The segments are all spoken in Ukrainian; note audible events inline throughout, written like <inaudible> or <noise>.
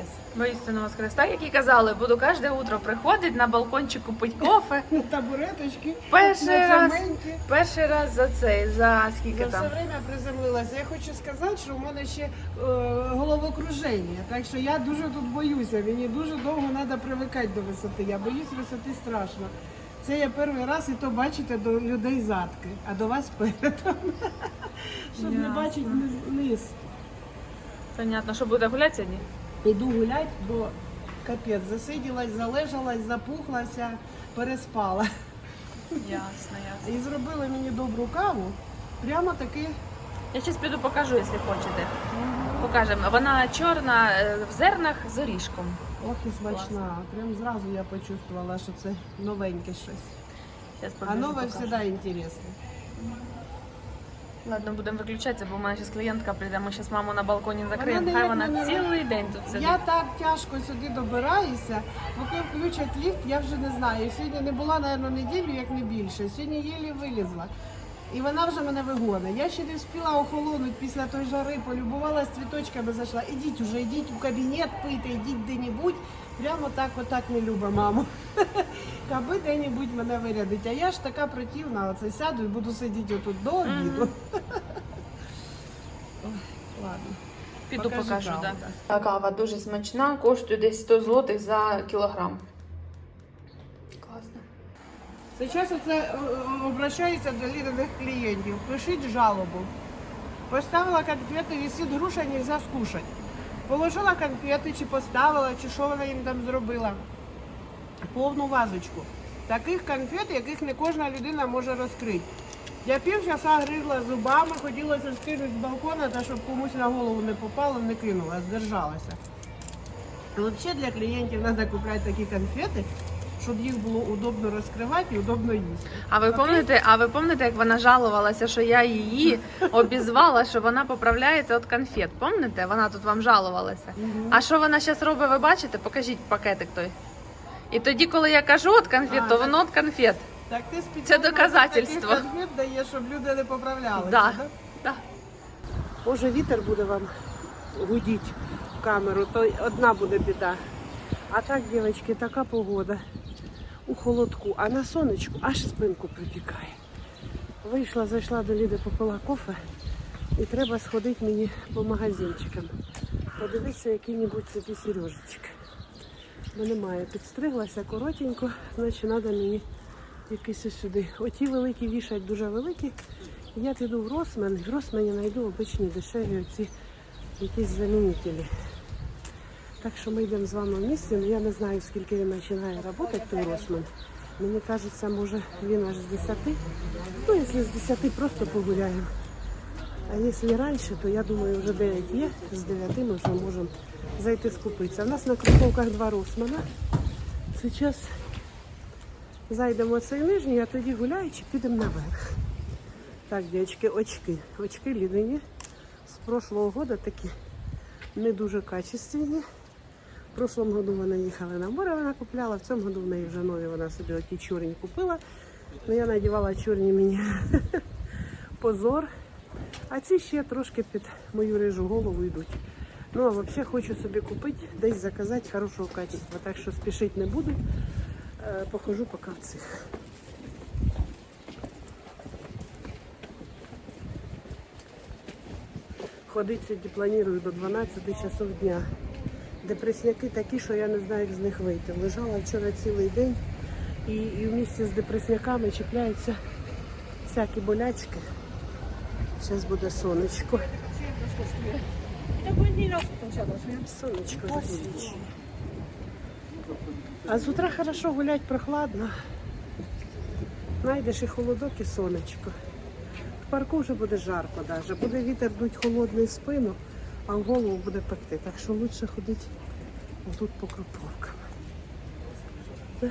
воскрес. Воістину воскрес. Так, як і казали, буду кожне утро приходити на балкончику пить кофе. <laughs> На табуреточки, Перший на раз, перший раз за цей, за скільки За все время приземлилася. Я хочу сказати, що в мене ще е, головокруження. Так що я дуже тут боюся. Мені дуже довго треба привикати до висоти. Я боюсь висоти страшно. Це я перший раз і то бачите до людей задки, а до вас передом. <laughs> Щоб не бачити низ- низ. Понятно, що буде гуляти сьогодні? Йду гуляти, бо капець, засиділась, залежалась, запухлася, переспала. Ясно, ясно. І зробили мені добру каву. Прямо таки Я зараз піду покажу, якщо хочете. Покажемо. Вона чорна е, в зернах з орішком. ох і смачна. Прям зразу я почувствувала, що це новеньке щось. А нове завжди інтересно. Ладно, будемо виключатися, бо в мене зараз клієнтка прийде. Ми зараз маму на балконі закриємо. Хай вона мене- цілий день тут сидить. Я так тяжко сюди добираюся, поки включать ліфт, я вже не знаю. Сьогодні не була, мабуть, неділю, як не більше. Сьогодні єлі вилізла. І вона вже мене вигонить. Я ще не встигла охолонути після той жари, полюбувалась цвіточками, зайшла. Ідіть уже, ідіть у кабінет, пийте, ідіть де-небудь. Прямо так, отак не люба, мамо. Аби де-небудь мене вирядить. А я ж така противна, оце сяду і буду сидіти отут до обіду. <laughs> Ладно. Піду покажу. каву, Да. да. Та Кава дуже смачна, коштує десь 100 злотих за кілограм. Класно. Зараз оце е, е, обращаюся до лідерних клієнтів. Пишіть жалобу. Поставила конфети, висить груша, нельзя скушати. Положила конфети, чи поставила, чи що вона їм там зробила. Повну вазочку. Таких конфет, яких не кожна людина може розкрити. Я пів часа гризла зубами, хотілося скинути з балкона, та щоб комусь на голову не попало, не кинула, здержалася. Взагалі для клієнтів треба купляти такі конфети, щоб їх було удобно розкривати і удобно їсти. А ви пам'ятаєте, а ви пам'ятаєте, як вона жалувалася, що я її <laughs> обізвала, що вона поправляється від конфет? Пам'ятаєте? Вона тут вам жалувалася. А що вона зараз робить, ви бачите? Покажіть пакетик той. І тоді, коли я кажу від конфет, А, то воно від конфет. Так ти спеціально доказательство. таких конфет даєш, щоб люди не поправлялися. Да. да? Да. Може вітер буде вам гудіть в камеру, то одна буде біда. А так, дівчатки, така погода. У холодку, а на сонечку аж спинку припікає. Вийшла, зайшла до Ліди, попила кофе і треба сходити мені по магазинчикам. Подивитися які-небудь собі сережечки. Бо немає. Підстриглася коротенько, значить треба мені якийсь сюди. Оті великі вішать дуже великі. Я піду в Росмен, і в Росмені знайду обичні дешеві оці якісь замінителі. Так що ми йдемо з вами в місті. Ну, я не знаю, скільки він починає працювати, той Росман. Мені кажеться, може він аж з 10. Ну, якщо з 10 просто погуляємо. А якщо раніше, то я думаю, вже 9 є, з 9 ми вже можемо зайти скупитися. У нас на кросовках два Росмана. Зараз зайдемо в цей нижній, а тоді гуляючи, підемо наверх. Так, дівчатки, очки. Очки лідені. З прошлого года такі не дуже качественні. Прошлому году вона їхала на море, вона купляла, в цьому году в неї вже нові вона собі оті чорні купила. Ну я надівала чорні мені <laughs> позор. А ці ще трошки під мою рижу голову йдуть. Ну а взагалі хочу собі купити, десь заказати хорошого качества. Так що спішити не буду. Е, Похожу поки в цих. Ходити сьогодні планую до 12 часов дня. Депресняки такі, що я не знаю, як з них вийти. Лежала вчора цілий день і, і в місті з депресняками чіпляються всякі болячки. Зараз буде сонечко. Сонечко засвічує. А з утра хорошо гулять прохладно. Найдеш і холодок, і сонечко. В парку вже буде жарко даже. Буде вітер дуть холодний спину, а в голову буде пекти. Так що лучше ходити тут по кроповкам. Да?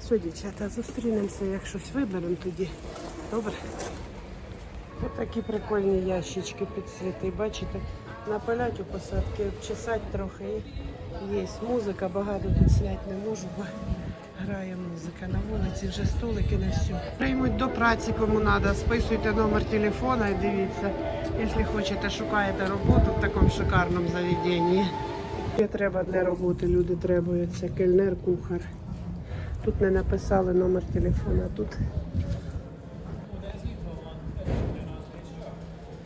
Все, дівчата, зустрінемося, як щось виберемо тоді. Добре? Ось такі прикольні ящички під цвіти. Бачите? Напалять у посадки, обчесати трохи. і Є музика, багато тут зняти не можу, бо Грає музика на вулиці, вже столики на всю. Приймуть до праці, кому треба. Списуйте номер телефона і дивіться. Якщо хочете, шукаєте роботу в такому шикарному заведенні. Є треба для роботи, люди требуються. Кельнер, кухар. Тут не написали номер телефона, тут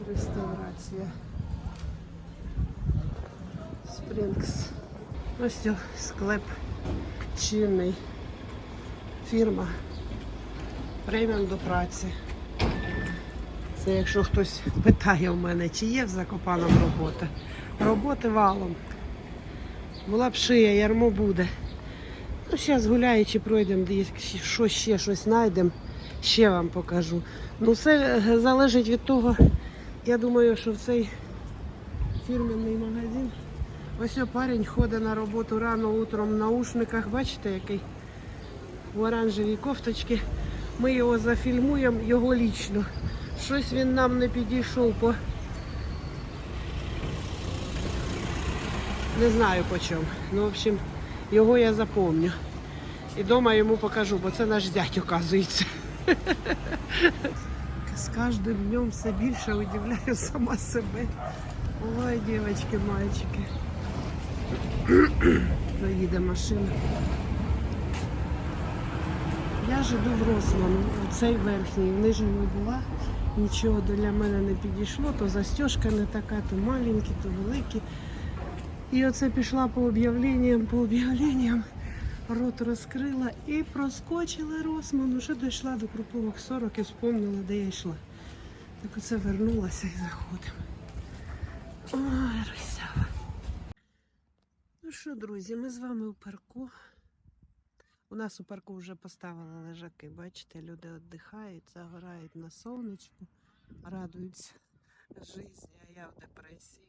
реставрація. Спрінгс. Ось цього склеп чинний. Фірма. Приймемо до праці. Це якщо хтось питає у мене, чи є в Закопаному робота. Роботи валом. Була б шия, ярмо буде. Ну, зараз гуляючи пройдемо, що ще щось знайдемо, ще вам покажу. Ну, все е, залежить від того, я думаю, що в цей фірменний магазин. Ось парень ходить на роботу рано утром в наушниках. Бачите, який в оранжевій кофточці. Ми його зафільмуємо, його лічно. Щось він нам не підійшов по. Не знаю по чому. Ну, в общем, його я запомню. І вдома йому покажу, бо це наш зять, оказується. З кожним днем все більше удивляю сама себе. Ой, дівчатки, мальчики. Проїде машина. Я живу в Рослану, цей верхній, в нижньому була. Нічого для мене не підійшло, то застежка не така, то маленькі, то великі. І оце пішла по об'явленням, по об'явленням, рот розкрила і проскочила Росман. Уже дійшла до круповок 40 і вспомнила, де я йшла. Так оце вернулася і заходимо. Ой, Росява. Ну що, друзі, ми з вами у парку. У нас у парку вже поставили лежаки, бачите, люди віддихають, загорають на сонечку, радуються житті, а я в депресії.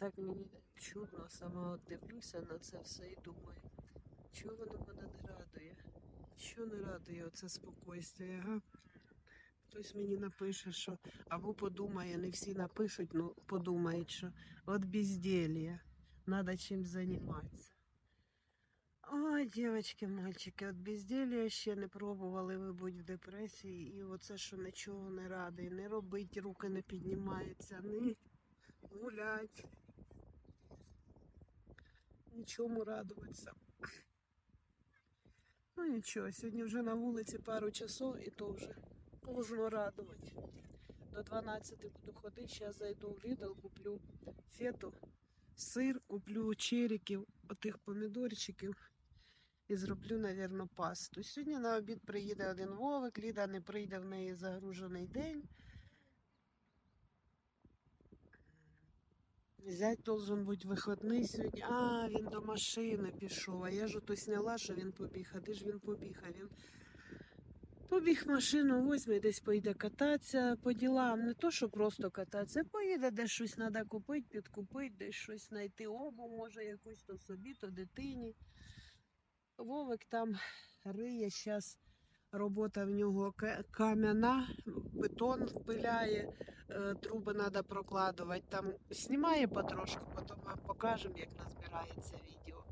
Так мені чудно, сама от дивлюся на це все і думаю, чого воно мене не радує? Що не радує оце спокійствие, ага? Хтось мені напише, що або подумає, не всі напишуть, ну подумають, що от безделье, треба чим займатися. Ой, дівчатки, мальчики, от безделья ще не пробували ви будь в депресії, і оце, що нічого не радий, не робить, руки не піднімаються, не гулять. Нічому радуватися. Ну нічого, сьогодні вже на вулиці пару часов і то вже должно радувати. До 12 буду ходити, зараз зайду в Lidl, куплю фету, сир, куплю черіків, отих помідорчиків і зроблю, напевно, пасту. Сьогодні на обід приїде один Вовик, Ліда не прийде в неї загружений день. Зять должен бути вихідний сьогодні. А, він до машини пішов. А я ж ото сняла, що він побіг. А де ж він побіг? А він побіг машину, возьме, десь поїде кататися по ділам. Не то, що просто кататися, поїде, десь щось треба купити, підкупити, десь щось знайти обу, може якусь то собі, то дитині. Вовик там риє зараз. Робота в нього кам'яна, бетон впиляє, е, труби треба прокладувати. Там знімає потрошку, потім вам покажемо, як назбирається відео.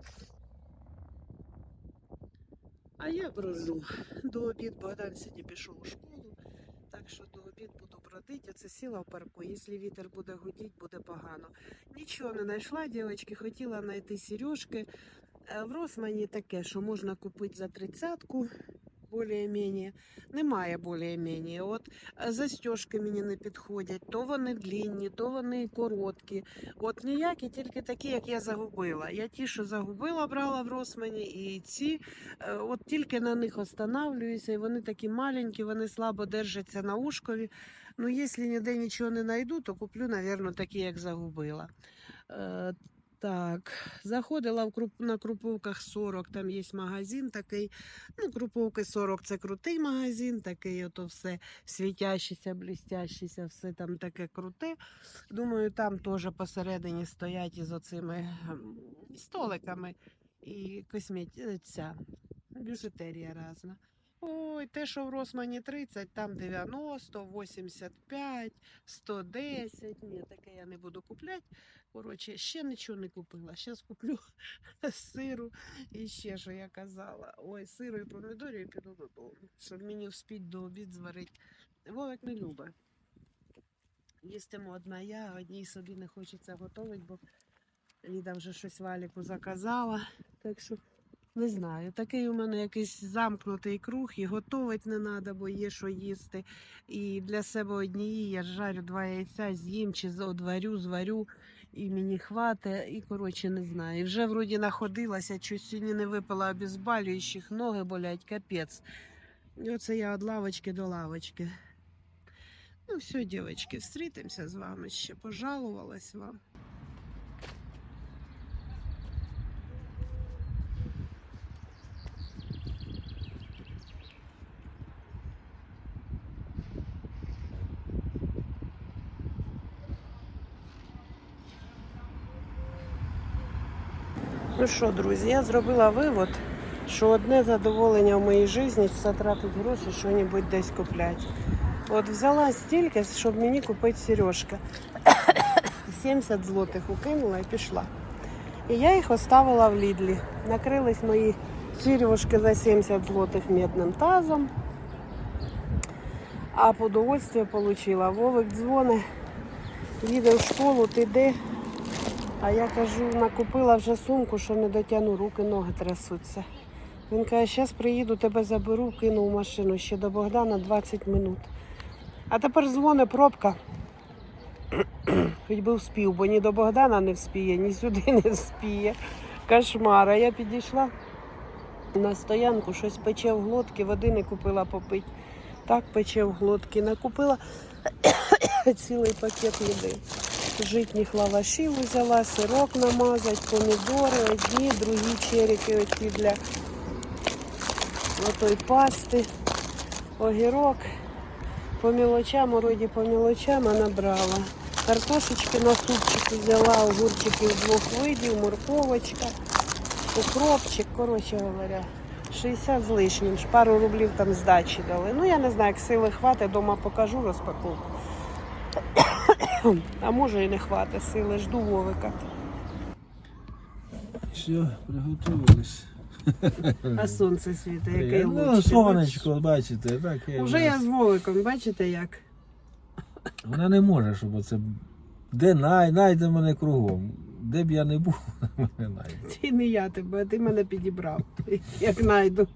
А я брожу. До обід Богдан сьогодні пішов у школу, так що до обід буду бродити. Це сіла в парку. Якщо вітер буде гудіти, буде погано. Нічого не знайшла, дівчатки, хотіла знайти сережки. Е, В Росмані таке, що можна купити за тридцятку. Более-менее. Немає более-менее. От е, застежки мені не підходять. То вони длінні, то вони короткі. От ніякі, тільки такі, як я загубила. Я ті, що загубила, брала в Росмані, і ці, е, от тільки на них останавливаюся, і вони такі маленькі, вони слабо держаться на ушкові. Ну, якщо ніде нічого не знайду, то куплю, мабуть, такі, як загубила. Так, заходила в круп... на Круповках 40, там є магазин такий. Ну, Круповки 40 це крутий магазин, такий ото все світящийся, блістящийся, все там таке круте. Думаю, там теж посередині стоять із оцими ем, столиками і косметиця, біжутерія різна. Ой, те, що в Росмані 30, там 90, 85, 110. Ні, таке я не буду купляти. Коротше, ще нічого не купила. Зараз куплю сиру і ще, що я казала. Ой, сиру і помідорів і піду додому, щоб мені вспіть до обід зварити. Вовик не любить. Їстимо одна я, одній собі не хочеться готувати, бо Ліда вже щось валіку заказала. Так що не знаю. Такий у мене якийсь замкнутий круг, і готувати не треба, бо є що їсти. І для себе однієї я жарю два яйця, з'їм чи одварю, зварю, і мені хватить, і коротше не знаю. Вже вроді находилася, щось сьогодні не випила обізбалюючих, ноги болять, капець. І оце я від лавочки до лавочки. Ну все, дівчатки, встрітимося з вами ще. Пожалувалась вам. Що, друзі, я зробила вивод, що одне задоволення в моїй житті це тратити гроші, що-небудь десь купляти. От взяла стільки, щоб мені купити сережки. 70 <coughs> злотих укинула і пішла. І я їх оставила в Лідлі. Накрились мої сережки за 70 злотих медним тазом. А по удовольствию отримала. Вовик дзвонить, їде в школу, ти де? А я кажу, накупила вже сумку, що не дотягну, руки, ноги трясуться. Він каже, зараз приїду, тебе заберу, кину в машину ще до Богдана 20 минут. А тепер дзвони пробка. Хоч би вспів, бо ні до Богдана не вспіє, ні сюди не вспіє. Кошмар. А я підійшла на стоянку, щось пече в глотки, води не купила попити. Так пече в глотки. Накупила <coughs> цілий пакет їди. Житніх лавашів взяла, сирок намазать, помідори одні, другі черіки оці для отої пасти, огірок. По мілочам, вроді по мілочам набрала. Картошечки на супчик взяла, огурчиків двох видів, морковочка, укропчик, коротше говоря. 60 з лишнім, пару рублів там здачі дали. Ну я не знаю, як сили хватить, дома покажу розпаковку. А може і не хватить сили, жду Вовика. Все, приготувались. А сонце світить, яке ну, лучше. сонечко, бачите, так бачите? Уже я з Вовиком, бачите як? Вона не може, щоб оце. Де най, найде мене кругом. Де б я не був, <laughs> мене найде. Ти не я тебе, а ти мене підібрав, <laughs> як найду.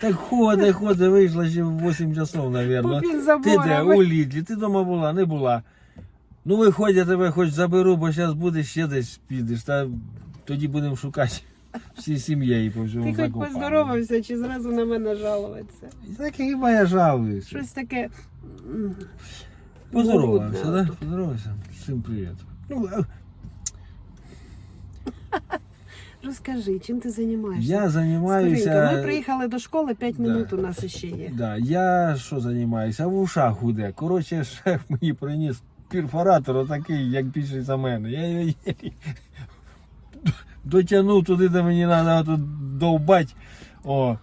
Так ходи, ходи, вийшла ще в 8 часов, навірно. Попід Ти де? заборами. У Лідлі, ти вдома була, не була. Ну виходь, я тебе хоч заберу, бо зараз будеш ще десь підеш. Та тоді будемо шукати всі сім'єю по всьому Ти хоч Закопаному. поздоровався чи зразу на мене жалуватися? Так хіба я жалуюся. Щось таке. м, Поздоровався, брудне. да? Поздоровався. Всім привіт. Ну, Розкажи, чим ти займаєшся? я Скоренько, займаюся. Ми приїхали до школи, 5 Да. минут у нас ще є. Да, я що займаюся? В ушах гуде. Коротше, шеф мені приніс перфоратор отакий, як більший за мене. Я його дотягнув туди, де мені треба тут довбать. О,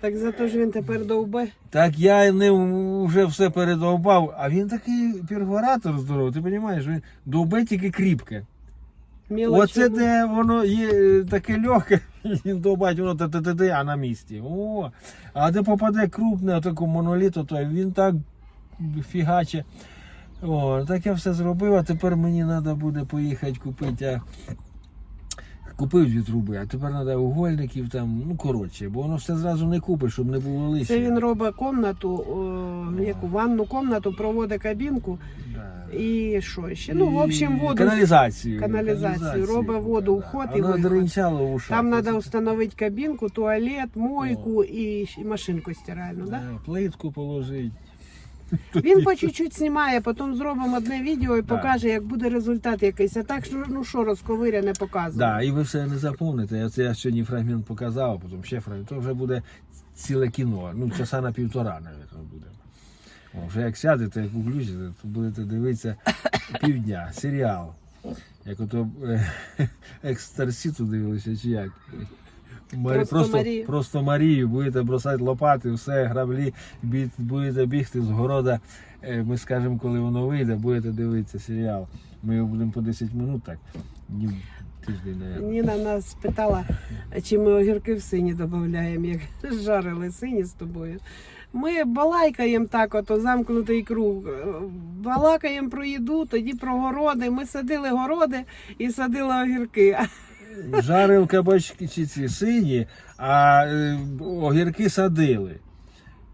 Так зато ж він тепер довбе. так я ним вже все передовбав, а він такий перфоратор здоровий, ти розумієш, він довбе тільки кріпке. Мілочі. Оце де воно є е, таке легке, <laughs> довбать, воно те а на місці. О, а де попаде крупне, отаку моноліту, то він так фігаче. О, так я все зробив, а тепер мені треба буде поїхати купити. а, Купив дві труби, а тепер треба угольників там, ну коротше, бо воно все зразу не купиш, щоб не було лишнього. Це він робить комнату, о, яку ванну комнату, проводить кабінку Да. і що ще? Ну, в общем, воду. Каналізацію. каналізацію. Робить воду, вход і Воно виход. ушах. Там треба встановити кабінку, туалет, мойку і і машинку стиральну. Да? Да, плитку положить. <laughs> Він по чуть-чуть знімає, потім зробимо одне відео і покаже, як буде результат якийсь. А так, що, ну що, розковиря не показує. Да, і ви все не запомните. Оце я сьогодні фрагмент показав, потім ще фрагмент. То вже буде ціле кіно. Ну, часа на півтора, навіть буде. О, вже як сядете, як включите, то будете дивитися <laughs> півдня. Серіал. Як ото е, <laughs> екстерсіту дивилися, чи як. Марі- Просто просто, Марію. просто Марію, будете бросати лопати, все, граблі, будете бігти з города. Е, Ми скажемо, коли воно вийде, будете дивитися серіал. Ми його будемо по 10 минут так. Днів тиждень. Ніна нас питала, чи ми огірки в сині додаємо, як <laughs> жарили сині з тобою. Ми балайкаємо так, ото замкнутий круг. Балакаємо про їду, тоді про городи. Ми садили городи і садили огірки. <laughs> Жарив кабачки чи ці сині, а е, огірки садили.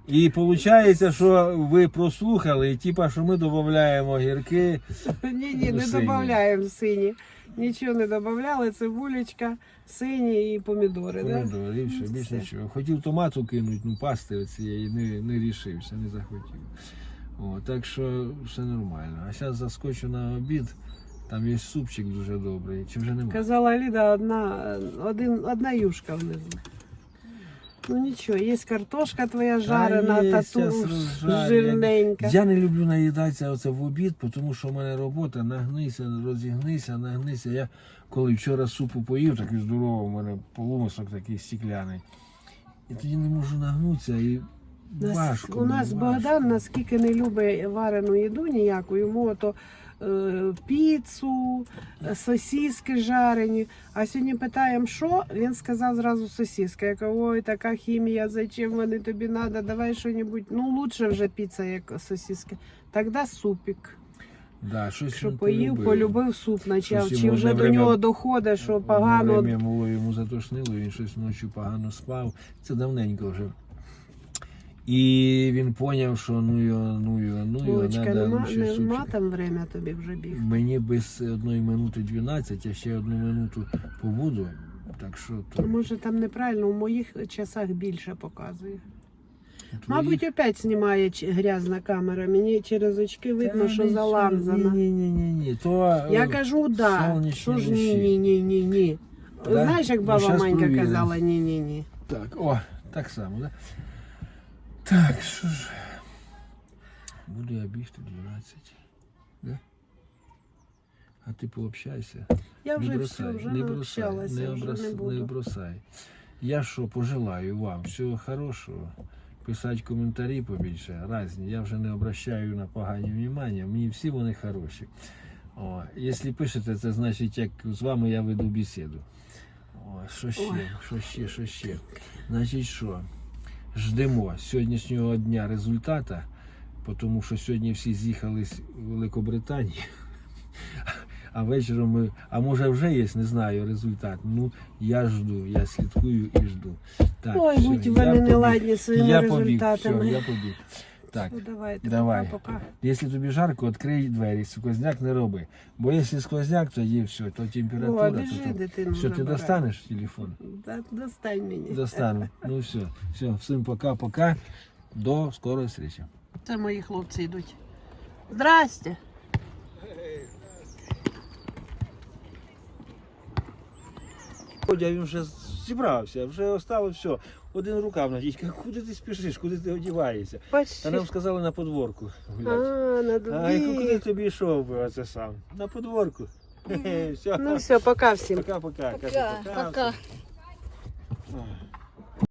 І виходить, що ви прослухали, і типа, що ми додаємо огірки. Ні, ні, не Сині. додаємо сині. Нічого не додавали, цибулечка, сині і помідори. Да? Помідори, і все, Ну, більше нічого. Хотів томату кинути, ну пасти оцієї не, не рішився, не захотів. О, так що все нормально. А зараз заскочу на обід, там є супчик дуже добрий. Чи вже немає? Казала Ліда, одна, один, одна юшка внизу. Ну нічого, є картошка твоя жарена, є, та щас жирненька. Я не люблю наїдатися оце в обід, тому що в мене робота нагнися, розігнися, нагнися. Я коли вчора супу поїв, такий здоровий, у мене полумисок такий стікляний. І тоді не можу нагнутися і важко. у нас важко. Богдан наскільки не любить варену їду ніяку, йому ото е, піцу, е, сосіски жарені. А сьогодні питаємо, що він сказав зразу сосіска. Я кажу, ой, така хімія, зачем вони тобі треба, давай щось. Ну, лучше вже піца, як сосіски. Тоді супік. Да, щось Що він поїв, полюбив. полюбив суп, почав. Щось Чи йому вже до время- нього доходить, що Одне погано. время було йому затошнило, він щось ночі погано спав. Це давненько вже. І він поняв, що ну його, ну його, ну його, Олечка, надо нема, ще нема там время тобі вже біг. Мені без одної минути 12, я ще одну минуту побуду. Так що то Може там неправильно, у моїх часах більше показує. твої- Мабуть, опять знімає грязна камера. Мені через очки видно, Та що заламзана. Ні, ні, ні, ні. То Я е, кажу, да. Що ж ні, ні, ні, ні, ні. Да? Знаєш, як Ну, баба щас Манька провіримо. казала, ні, ні, ні. Так, о, так само, да? Так, що ж. Буду я бігти 12. Да? А ти пообщайся. Я вже не все, бросай, вже не бросай, не, вже оброс, не не буду. бросай. Я що, пожелаю вам всього хорошого. Писати коментарі побільше, разні. Я вже не обращаю на погані внимання, мені всі вони хороші. О, якщо пишете, це значить, як з вами я веду бесіду. О, що ще, що ще, що ще. Значить, що? Ждемо сьогоднішнього дня результата, тому що сьогодні всі з'їхались в Великобританію. А вечором ми, а може вже є, не знаю, результат. Ну, я жду, я слідкую і жду. Так, Ой, все, будь вони побіг. неладні своїми Я побіг, все, я побіг. Так, Ну, давайте, давай. пока-пока. якщо тобі жарко, відкрий двері, сквозняк не роби. Бо якщо сквозняк, тоді все, то О, температура, біжи, то, то... дитину Все, ти забирай. достанеш телефон? Да, достань мені. Достану. Ну все, все, всім пока-пока. До скорої зустрічі. Це мої хлопці йдуть. Здрасте. Він вже зібрався, вже осталось все. Один рукав на дітька, Куди ти спішиш, куди ти одіваєшся? А нам сказали на подворку А, гуляти. на А куди тобі йшов би оце сам? На подворку. <laughs> Все. Ну все, пока всім. Пока-пока. Пока.